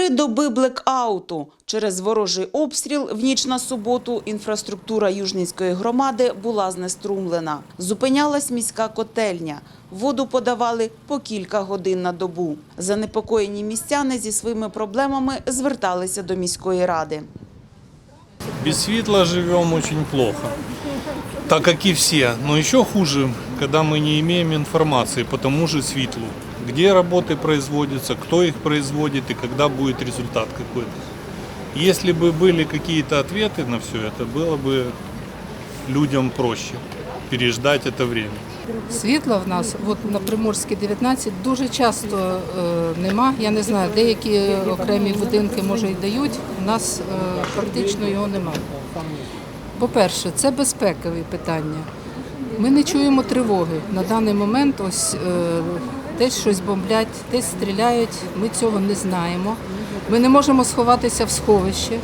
Три доби блекауту. Через ворожий обстріл в ніч на суботу інфраструктура Южнінської громади була знеструмлена. Зупинялась міська котельня. Воду подавали по кілька годин на добу. Занепокоєні містяни зі своїми проблемами зверталися до міської ради. Без светла живем очень плохо, так как и все. Но еще хуже, когда мы не имеем информации по тому же светлу Где работы производятся, кто их производит и когда будет результат какой-то. Если бы были какие-то ответы на все это, было бы людям проще переждать это время. Світла в нас, от на Приморській 19, дуже часто е, нема. Я не знаю, деякі окремі будинки може й дають. У нас е, практично його немає. По-перше, це безпекові питання. Ми не чуємо тривоги. На даний момент ось е, десь щось бомблять, десь стріляють. Ми цього не знаємо. Ми не можемо сховатися в сховище,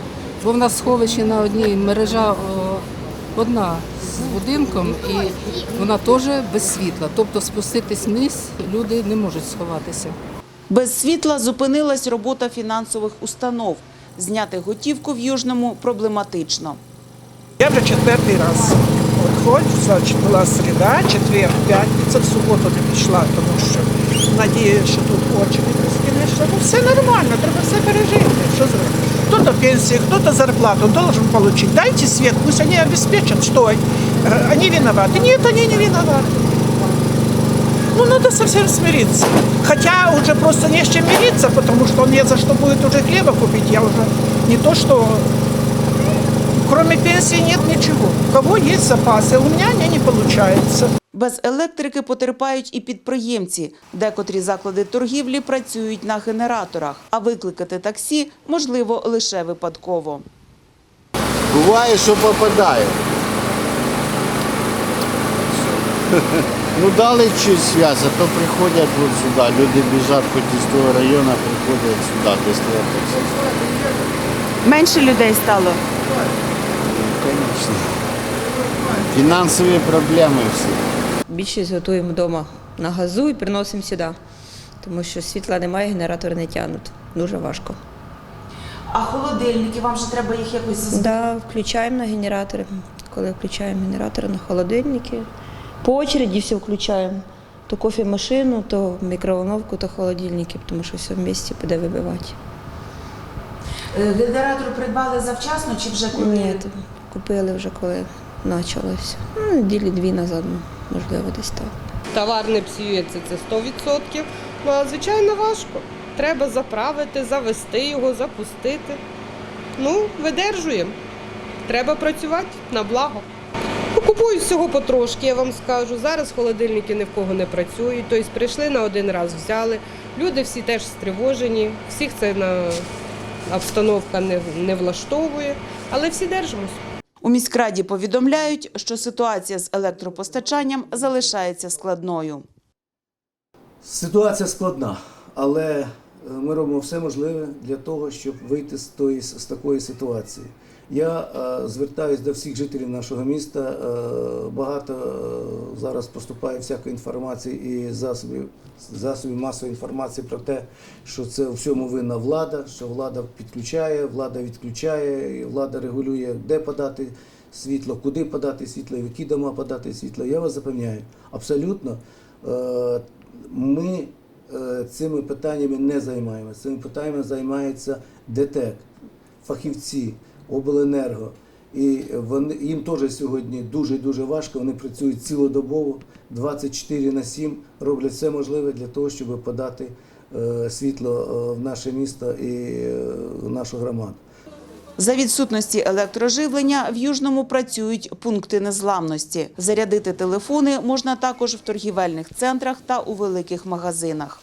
бо в нас сховище на одній мережа одна з будинком, і вона теж без світла. Тобто спуститись вниз люди не можуть сховатися. Без світла зупинилась робота фінансових установ. Зняти готівку в Южному проблематично. Я вже четвертий раз відходжу, значить була середа, четвер, п'ятниця, в суботу не пішла, тому що надію, що тут очередь безкінечна. Ну все нормально, треба все пережити. Що зробити? Хто-то пенсию, кто-то зарплату должен получить. Дайте свет, пусть они обеспечат. Что? э, Они виноваты? Нет, они не виноваты. Ну, надо совсем смириться. Хотя уже просто не с чем мириться, потому что не за что будет уже хлеба купить. Я уже не то, что Кроме пенсии нет ничего. У кого есть запасы, у меня они не получается. Без електрики потерпають і підприємці. Декотрі заклади торгівлі працюють на генераторах, а викликати таксі можливо лише випадково. Буває, що попадає. Ну дали связь, а то приходять вот сюди. Люди біжать хоч із того району, приходять сюди, де стоять таксі. Менше людей стало. Звісно. Фінансові проблеми всі. Більшість готуємо вдома на газу і приносимо сюди, тому що світла немає, генератори не тягнуть. Дуже важко. А холодильники вам же треба їх якось Да, включаємо на генератори. Коли включаємо генератори на холодильники, по очереді все включаємо. То кофемашину, то мікроволновку, то холодильники, тому що все в місті буде вибивати. Генератор придбали завчасно чи вже Ні, купили вже коли почалося. Ну, неділі дві назад, ну, можливо, десь так. Товар не псується, це 100%. Ну, а звичайно важко. Треба заправити, завести його, запустити. Ну, видержуємо. Треба працювати на благо. Ну, Купують всього потрошки, я вам скажу. Зараз холодильники ні в кого не працюють. Тобто прийшли на один раз, взяли. Люди всі теж стривожені, всіх це на обстановка не, не влаштовує, але всі держимося. У міськраді повідомляють, що ситуація з електропостачанням залишається складною. Ситуація складна, але е, ми робимо все можливе для того, щоб вийти з, тої, з такої ситуації. Я е, звертаюся до всіх жителів нашого міста. Е, багато зараз поступає всякої інформації і засобів, засобів масової інформації про те, що це у всьому винна влада, що влада підключає, влада відключає, і влада регулює, де подати світло, куди подати світло, в які дома подати світло. Я вас запевняю, абсолютно е, ми е, цими питаннями не займаємося. Цими питаннями займається ДТЕК, фахівці, обленерго. І вони, їм теж сьогодні дуже дуже важко. Вони працюють цілодобово, 24 на 7, роблять все можливе для того, щоб подати е, світло е, в наше місто і е, в нашу громаду. За відсутності електроживлення в Южному працюють пункти незламності. Зарядити телефони можна також в торгівельних центрах та у великих магазинах.